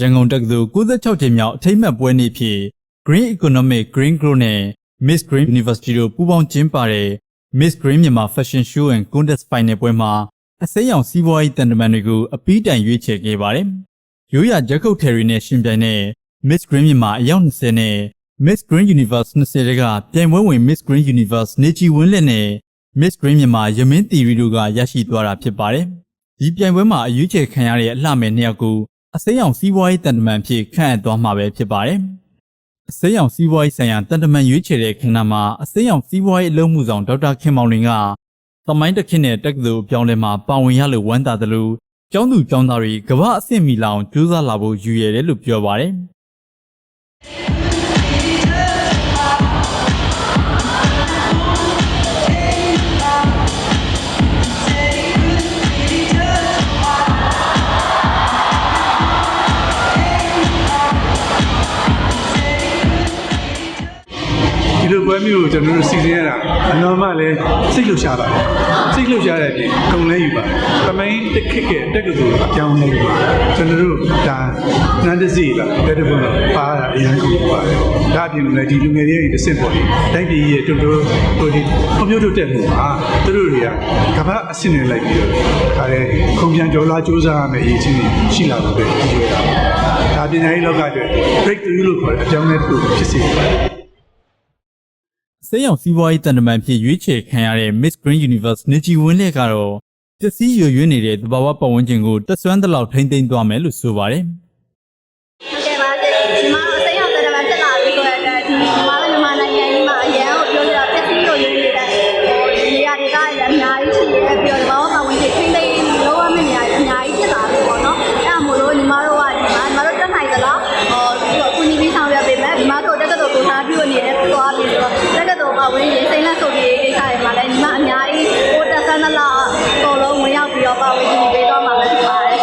ရန်ကုန်တက္ကသိုလ်96ချိန်မြောက်အထိမ်းအမှတ်ပွဲနေ့ဖြစ် Green Economic Green Growth နဲ့ Miss Green University တို့ပူးပေါင်းကျင်းပတဲ့ Miss Green မြန်မာ Fashion Show and Contest Final ပွဲမှာအစိမ်းရောင်စီးပွားရေးတန်တမန်တွေကိုအပီးတိုင်ရွေးချယ်ခဲ့ပါတယ်။ရိုးရာဂျက်ခုတ်ထယ်ရီနဲ့ရှင်ပြိုင်တဲ့ Miss Green မြန်မာအယောက်20နဲ့ Miss Green Universe 20တကပြိုင်ပွဲဝင် Miss Green Universe နေချီဝင်းလက်နဲ့ Miss Green မြန်မာရမင်းတီရီတို့ကရရှိသွားတာဖြစ်ပါတယ်။ဒီပြိုင်ပွဲမှာအရွေးချယ်ခံရတဲ့အလှမဲ့နှစ်ယောက်ကို အစိမ်းရောင်စီးပွားရေးတန်တမန်ဖြစ်ခန့်အပ်သွားမှာပဲဖြစ်ပါတယ်။အစိမ်းရောင်စီးပွားရေးဆိုင်ရာတန်တမန်ရွေးချယ်တဲ့ခဏမှာအစိမ်းရောင်စီးပွားရေးအလုံးမှုဆောင်ဒေါက်တာခင်မောင်လင်ကသမိုင်းတစ်ခေတ်နဲ့တက္ကသိုလ်အပြောင်းလဲမှာပါဝင်ရလို့ဝမ်းသာတယ်လို့ကျောင်းသူကျောင်းသားတွေကမ္ဘာအဆင့်မီလောင်ကြိုးစားလာဖို့ယူရတယ်လို့ပြောပါတယ်။ လိုပွဲမျိုးကိုကျွန်တော်တို့စီစဉ်ရတာအနော်မှလည်းစိတ်လှုပ်ရှားပါတယ်စိတ်လှုပ်ရှားတဲ့အပြင်ဂုဏ်လဲယူပါတယ်သမိုင်းတစ်ခက်ကတက်ကတူအကြောင်းလဲယူပါတယ်ကျွန်တော်တို့ဒါနန်းတစီပါတက်တဲ့ဘုံတော့ပါတာအရင်ကပါတယ်ဒါအပြင်လည်းဒီလူငယ်တွေရဲ့အစ်စ်ပေါ်လေးတိုက်ပြည်ရဲ့တူတူဟိုဒီကွန်ပျူတာတက်မှုပါသူတို့တွေကကမ္ဘာအဆင့်နဲ့လိုက်ပြီးတော့ဒါလည်းခုံပြန်ကြောလာစူးစမ်းရမယ့်အရေးချင်းရှိလာလို့ပဲကြည့်ရတာဒါပညာရေးလောကအတွက် breakthrough လို့ခေါ်တဲ့အကြောင်းလဲတစ်ခုဖြစ်စေပါတယ် ဆေးရောင်စီးပွားရေးတန်တမန်ဖြစ်ရွေးချယ်ခံရတဲ့ Miss Green Universe နေကြီးဝင်းလက်ကတော့ပစ္စည်းရွရွနေတဲ့သဘာဝပတ်ဝန်းကျင်ကိုတက်ဆွမ်းသလောက်ထိမ့်သိမ်းသွားမယ်လို့ဆိုပါတယ်ဟုတ်ကဲ့ပါဒီမှာအစိမ်းအောင်တယ်မှာတက်လာပြီးဆိုတဲ့အတွက်ဒီ ဝန်းကျင်စိမ့်လက်ဆိုပြီးကိစ္စတွေမှာလည်းညီမအများကြီးဟိုတက်ဆန်းသလားအကုန်လုံးဝင်ရောက်ပြီးတော့ပတ်ဝန်းကျင်ပေးတော့မှာပဲဖြစ်ပါတယ်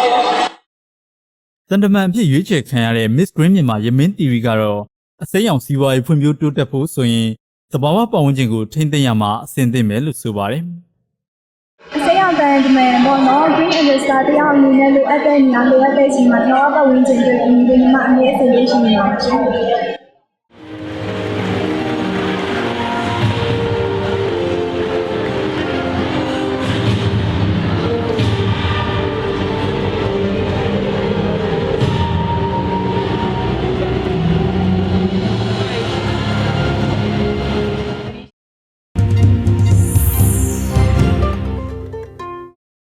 ။တန်တမန်ဖြစ်ရွေးချယ်ခံရတဲ့ Miss Green မြန်မာရမင်းတီရီကတော့အစိမ်းရောင်စီးပွားရေးဖွံ့ဖြိုးတိုးတက်ဖို့ဆိုရင်သဘာဝပတ်ဝန်းကျင်ကိုထိမ့်သိမ်းရမှာအဆင်သင့်မယ်လို့ဆိုပါတယ်။အစိမ်းအောင်တန်တမန်ပေါ့နော် green investor တယောက်အနေနဲ့လိုအပ်တဲ့နေရာလိုအပ်တဲ့ချိန်မှာတော့ပတ်ဝန်းကျင်တွေအမြင်တွေမှာအမြဲအစဉ်ရှိနေပါရှင်